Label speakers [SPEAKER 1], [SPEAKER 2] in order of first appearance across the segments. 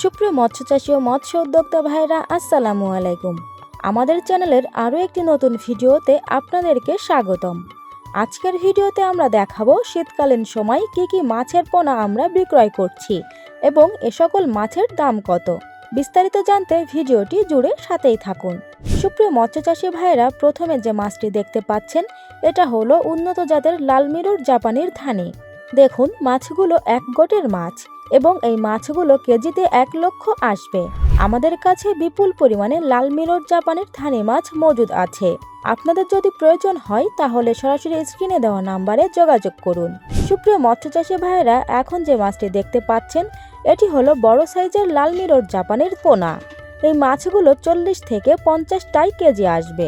[SPEAKER 1] সুপ্রিয় মৎস্যচাষী ও মৎস্য উদ্যোক্তা ভাইরা আসসালামু আলাইকুম। আমাদের চ্যানেলের আরও একটি নতুন ভিডিওতে আপনাদেরকে স্বাগতম। আজকের ভিডিওতে আমরা দেখাবো শীতকালীন সময় কি কি মাছের পোনা আমরা বিক্রয় করছি এবং এ সকল মাছের দাম কত। বিস্তারিত জানতে ভিডিওটি জুড়ে সাথেই থাকুন। সুপ্রিয় মৎস্যচাষী ভাইরা প্রথমে যে মাছটি দেখতে পাচ্ছেন, এটা হলো উন্নত জাতের লালমিরুর জাপানির ধানি। দেখুন, মাছগুলো এক গোটের মাছ এবং এই মাছগুলো কেজিতে এক লক্ষ আসবে। আমাদের কাছে বিপুল পরিমাণে লাল মিরর জাপানের থানি মাছ মজুদ আছে। আপনাদের যদি প্রয়োজন হয়, তাহলে সরাসরি স্ক্রিনে দেওয়া নাম্বারে যোগাযোগ করুন। সুপ্রিয় মৎস্যচাষী ভাইয়েরা, এখন যে মাছটি দেখতে পাচ্ছেন, এটি হলো বড় সাইজের লাল মিরর জাপানের পোনা। এই মাছগুলো চল্লিশ থেকে পঞ্চাশটাই কেজি আসবে।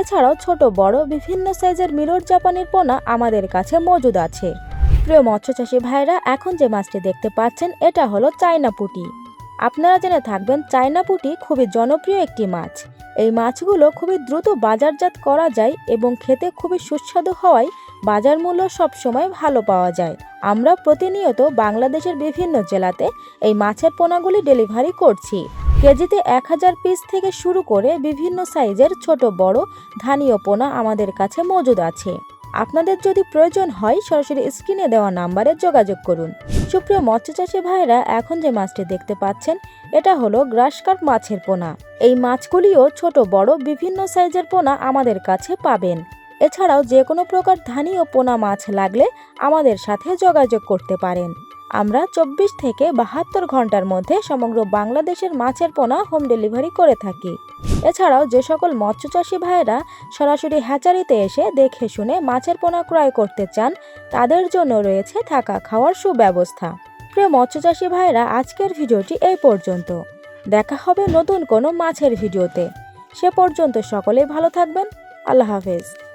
[SPEAKER 1] এছাড়াও ছোট, বড়, বিভিন্ন সাইজের মিরর জাপানের পোনা আমাদের কাছে মজুদ আছে। প্রিয় মৎস্যচাষী ভাইরা এখন যে মাছটি দেখতে পাচ্ছেন, এটা হলো চায়না পুটি। আপনারা জেনে থাকবেন, চায়না পুটি খুবই জনপ্রিয় একটি মাছ। এই মাছগুলো খুবই দ্রুত বাজারজাত করা যায় এবং খেতে খুবই সুস্বাদু হওয়ায় বাজার মূল্য সবসময় ভালো পাওয়া যায়। আমরা প্রতিনিয়ত বাংলাদেশের বিভিন্ন জেলাতে এই মাছের পোনাগুলি ডেলিভারি করছি। কেজিতে এক হাজার পিস থেকে শুরু করে বিভিন্ন সাইজের ছোট বড় ধানীয় পোনা আমাদের কাছে মজুদ আছে। আপনাদের যদি প্রয়োজন হয়, সরাসরি স্ক্রিনে দেওয়া নাম্বারে যোগাযোগ করুন। সুপ্রিয় মৎস্যচাষী ভাইরা এখন যে মাছটি দেখতে পাচ্ছেন, এটা হলো গ্রাসকার্প মাছের পোনা। এই মাছগুলিও ছোট, বড়, বিভিন্ন সাইজের পোনা আমাদের কাছে পাবেন। এছাড়াও যে কোনো প্রকার ধানি ও পোনা মাছ লাগলে আমাদের সাথে যোগাযোগ করতে পারেন। আমরা চব্বিশ থেকে বাহাত্তর ঘণ্টার মধ্যে সমগ্র বাংলাদেশের মাছের পোনা হোম ডেলিভারি করে থাকি। এছাড়াও যে সকল মৎস্য মৎস্যচাষী ভাইয়েরা সরাসরি হ্যাচারিতে এসে দেখে শুনে মাছের পোনা ক্রয় করতে চান, তাদের জন্য রয়েছে থাকা খাওয়ার সুব্যবস্থা। প্রিয় মৎস্যচাষী ভাইয়েরা, আজকের ভিডিওটি এই পর্যন্ত। দেখা হবে নতুন কোনো মাছের ভিডিওতে। সে পর্যন্ত সকলেই ভালো থাকবেন। আল্লাহ হাফেজ।